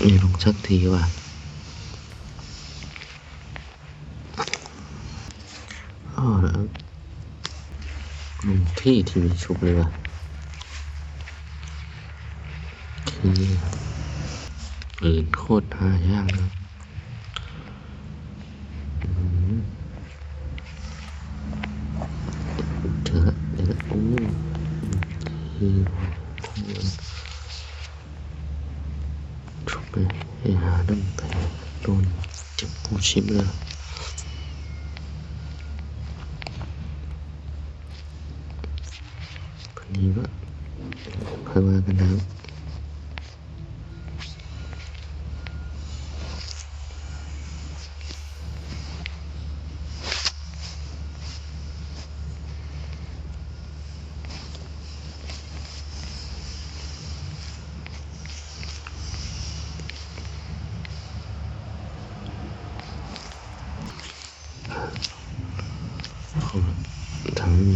นี่ลงสักทีว่ะอ๋อแล้วลงที่ที่มีชุบเลยว่ะคือปืนโคตรหายากนะอืมเจอละเดี๋ยวละโอ้ที่ควร ชุบไปให้หาดั้งแต่โดนเจ็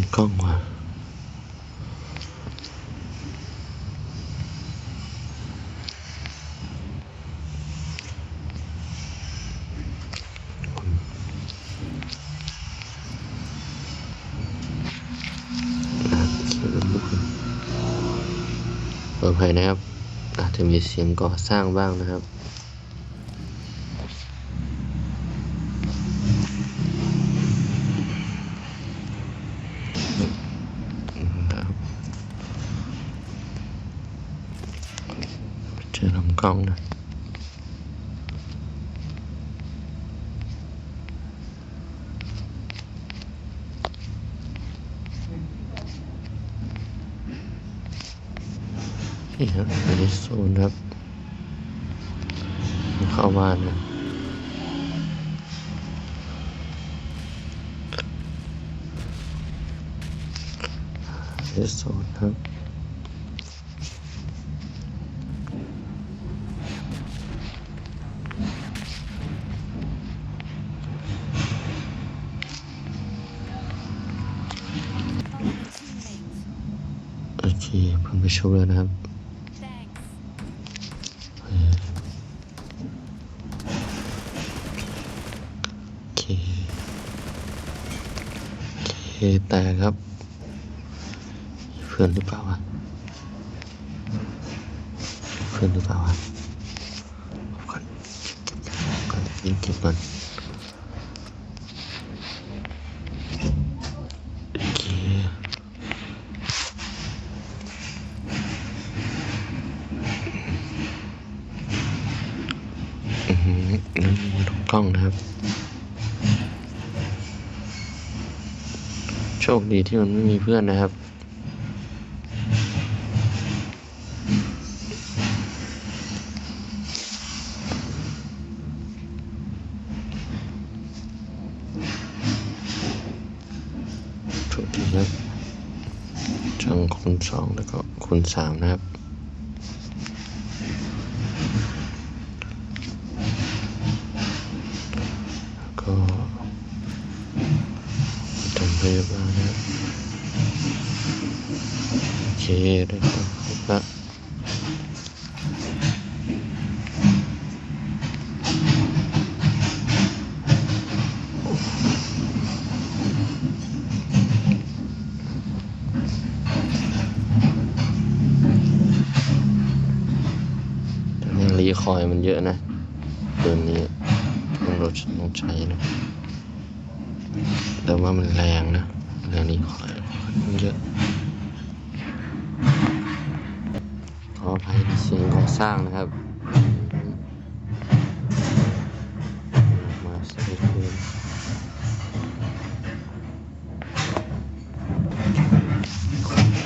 บปูชิบเลยวันนี้ก็ค่อยว่ากันะครับทั้งมีกล้องว่ะเปิดภัยนะครับ อาจจะมีเสียงก่อสร้างบ้างนะครับเจ องนะนี่ครับอันนี้โซนครับ เข้าบ้านนะเอสโซนครับ เคเพิ่งไปชมแล้วนะครับโอเคโอเคแต่ครับ เพื่อนหรือเปล่าวะเพื่อนหรือเปล่าวะก่อนก่อนยิงเก็บก่อนโอเคอือหือนั่น มีถูกกล้องนะครับ โชคดีที่มันไม่มีเพื่อนนะครับ โชคดีครับจังคูณสองแล้วก็คูณสามนะครับ แล้วก็ทำพ ยาบาลนะโอเคได้ครับครบละรีคอยมันเยอะนะตัวนี้ต้องรถต้องใช้นะ แต่ว่ามันแรงนะแรงรีคอยล์มันเยอะขออภัยเสียงก่อสร้างนะครับ มาสเตทคืน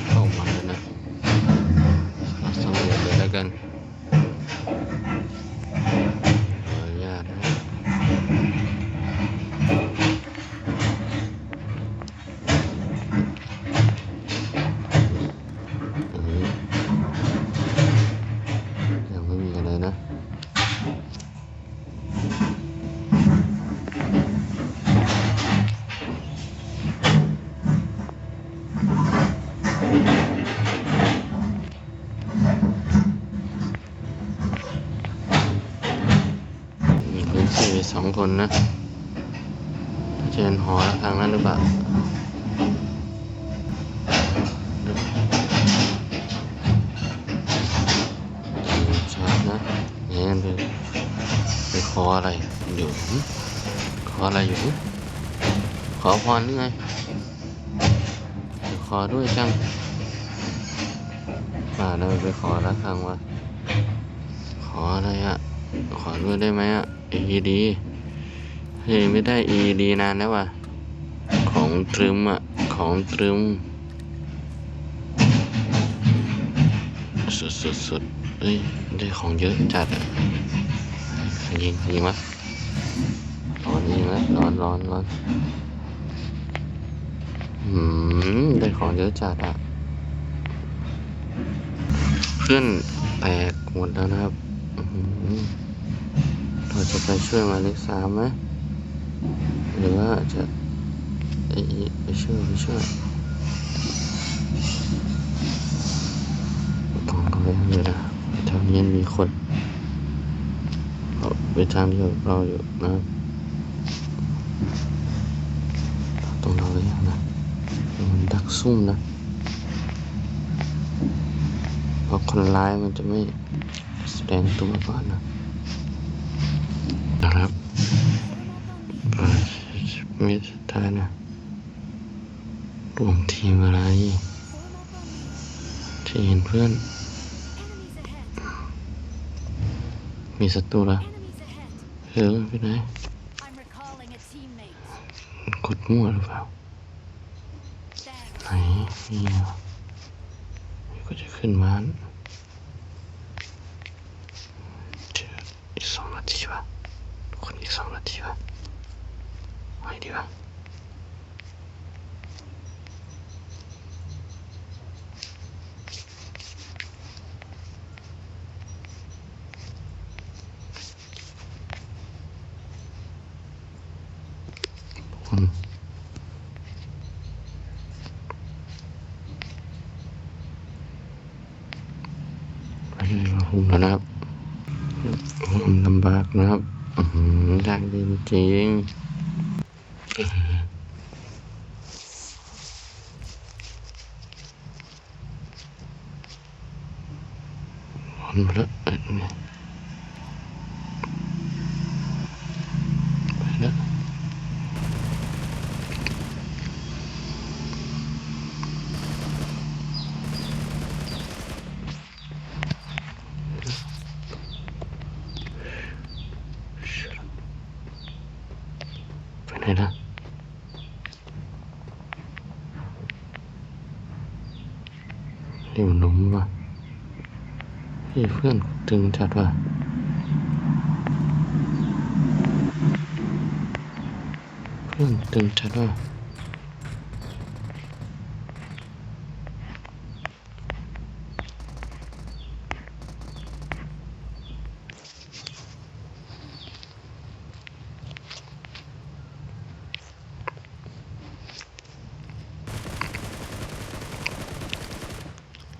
เข้ามาแล้วนะขอสำรวจเลยแล้วกัน สองคนนะเห็นหอระฆังนั้นหรือเปล่าชาร์จนะเนี่ยไปไปขออะไรอยู่ขออะไรอยู่ ขอพรหรือไงขอด้วยจังป่าเราไปขอระฆังวะขออะไรอะขอด้วยได้ไหมอะ อีดีเฮ้ยไม่ได้อีดีนานแล้วว่ะ ของตรึมอะ ของตรึม สุดสุดสุดเอ้ย ได้ของเยอะจัดอะยิง ยิงวะร้อนยิงแล้วร้อนร้อนร้อนอืม ได้ของเยอะจัดอะ เพื่อนแตกหมดแล้วนะครับ เราจะไปช่วยหมายเลขสามไหมหรือว่าจะไปไปช่วยไปช่วยต้องระแวงอยู่นะแถวนี้มีคนเขาไปทางเดียวเราอยู่นะครับต้องระแวงนะมันดักซุ่มนะเพราะคนร้ายมันจะไม่แสดงตัวก่อนนะนะครับเปิด มิสทานะรวมทีมอะไร ที่เห็นเพื่อน มีศัตรูละเฮ้ยไปไหนกดมั่วหรือเปล่า ไหนนี่ก็จะขึ้นมาเดี๋ยวอีกสองนาทีวะคนอีกสองนาทีวะ อาไงดีวะทุกคนไปเลยครับผมแล้วนะครับผมลำบากนะครับอื้อหือยากจริงๆ วนมาแล้วเอ้ยเนี่ยไปแล้วไปไหนนะนี่มันหนุ่มว่ะ เฮ้ยเพื่อนตึงจัดว่ะเพื่อนตึงจัดว่ะ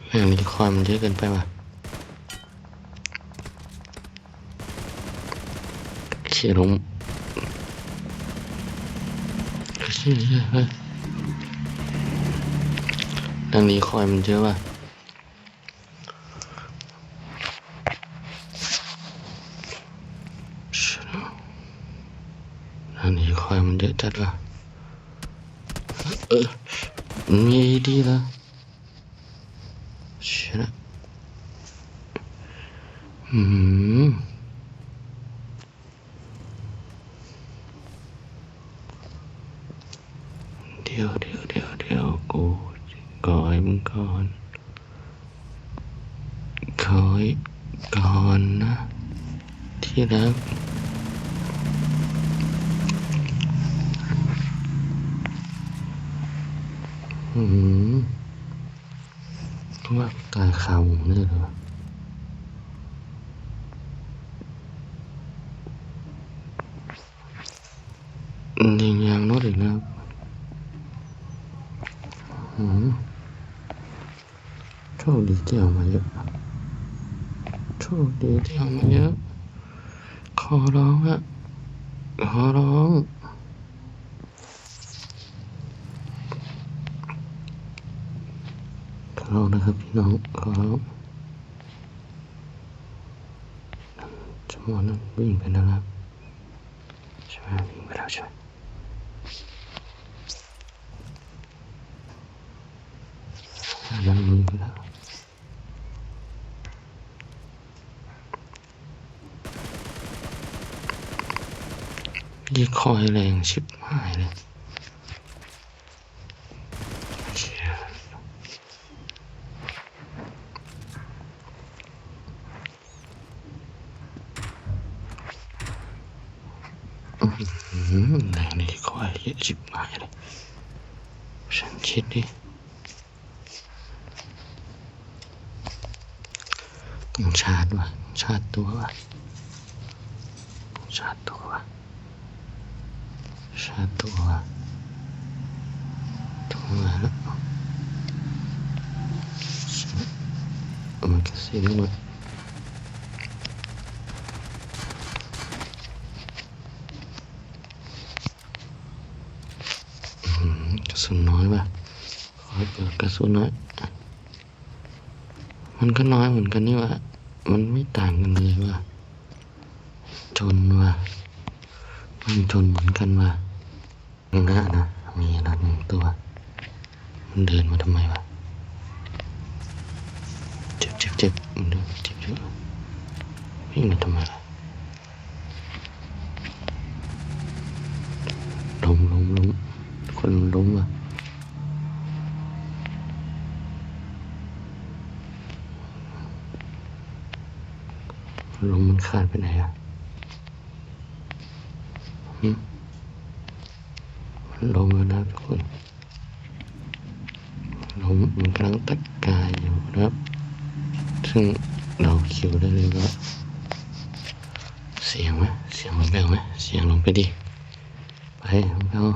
แม่งนี่คอยมันเยอะเกินไปว่ะ เขี่ยลงเชี่ยเชี่ยเฮ้ยดังนี้คอยมันเยอะว่ะเชี่ยดังนี้คอยมันเยอะจัดว่ะเออมีดีล้ว Shut up. อืมเดี๋ยวเดี๋ยวเดี๋ยวเดี๋ยวกูก่อยมึงก่อนคอยก่อนนะ ที่รักอืมว่าตายคาวงนี่เลยวะยิงยางรถอีกแล้วอืมโชคดีที่เอามาเยอะโชคดีที่เอามาเยอะ อร้องอะขอร้องขอร้องนะครับพี่น้องขอร้องจังนั้นวิ่งไปแล้วนะครับใช่ไหมวิ่งไปแล้วใช่ไหมอันนั้นวิ่งไปแล้ว ยี่คอยแรงชิบหายเลยแรงนี่คอยเยอะชิบหายเลยฉันคิดดิต้องชาร์จว่ะชาร์จตัวว่ะชาร์จตัว ว่ะชาตัวตัวแล้วมันก็สีน้ำมันกระสุนน้อยป่ะขอเปิดกระสุนน้อย มันก็น้อยเหมือนกันนี่ว่ะมันไม่ต่างกันเลยว่ะจนว่ะมันจนเหมือนกันว่ะ ข้างหน้านะ มีอะไรหนึ่งตัว มันเดินมาทำไมวะ เจ็บเจ็บเจ็บมันเดินเจ็บเยอะวิ่งมาทำไมล่ะล้มล้มล้มคนล้มว่ะล้มมันขาดไปไหนอะ ลงแล้วนะทุกคนลมมันกำลังตะกายอยู่นะครับ ซึ่งเราคิวได้เลยว่าเสียงไหมเสียงมันแบวไหมเสียงลงไปดิ ไปลงไปเอา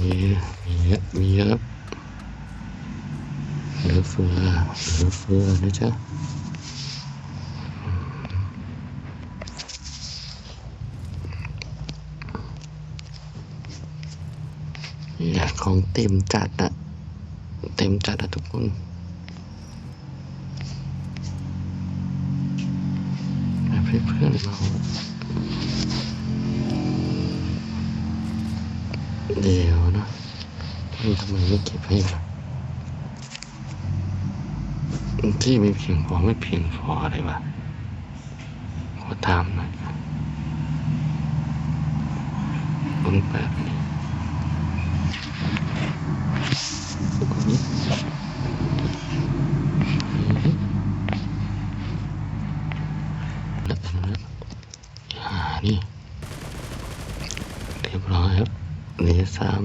มีมีเยอะมีเยอะเหลือเฟือเหลือเฟือนะจ๊ะ อยากของเต็มจัดอะเต็มจัดอะทุกคนเพื่อนเราเดี๋ยวนะทำไมไม่เก็บให้ล่ะที่ไม่เพียงพอไม่เพียงพออะไรวะขอถามหน่อยคนแบบนี้แล้วหานี่เรียบร้อยครับเหลือสาม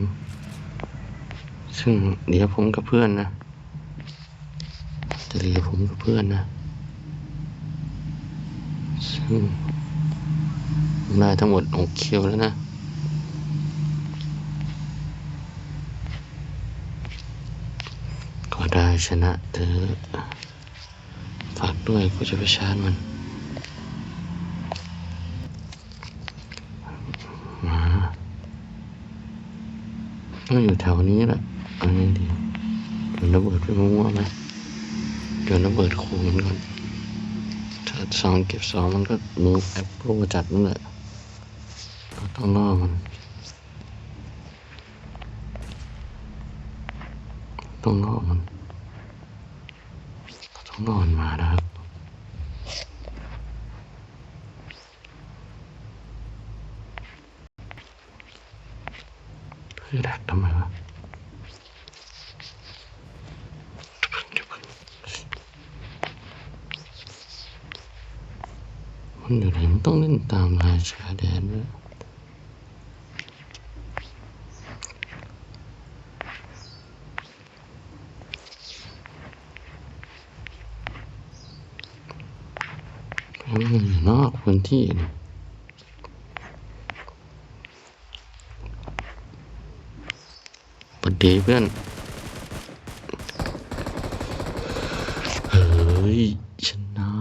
ซึ่งเดี๋ยวผมกับเพื่อนนะจะเหลือผมกับเพื่อนนะซึ่งได้ทั้งหมดหกคิวแล้วนะก็ได้ชนะเธอฝากด้วยกูจะไปชาร์จมันมาต้องอยู่แถวนี้แหละ อันนี้ดีโยนระเบิดไปมั่วไหมโยนระเบิดโคมันก่อนถ้าสองเก็บสองมันก็มูฟแอปโปรจัดนั่นแหละก็ต้องล่อมันต้องล่อมันต้องล่อมันมานะครับ เพื่อดักทำไมวะมันอยู่ไหนมันต้องเล่นตามราชาแดนด้วยมันอยู่นอกพื้นที่นะปดดีเพื่อน เฮ้ย ชนะ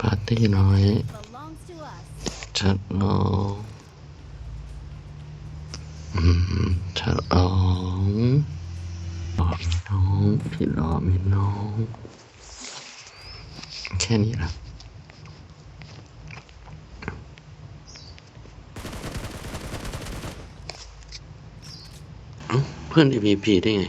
ปาร์ ตี้น้อย belongs to us. ชัดน้องอืมชัดน้องรอมีน้องพี่รอมีน้อง แค่นี้ละเอ้าเพื่อน EVP ได้ไง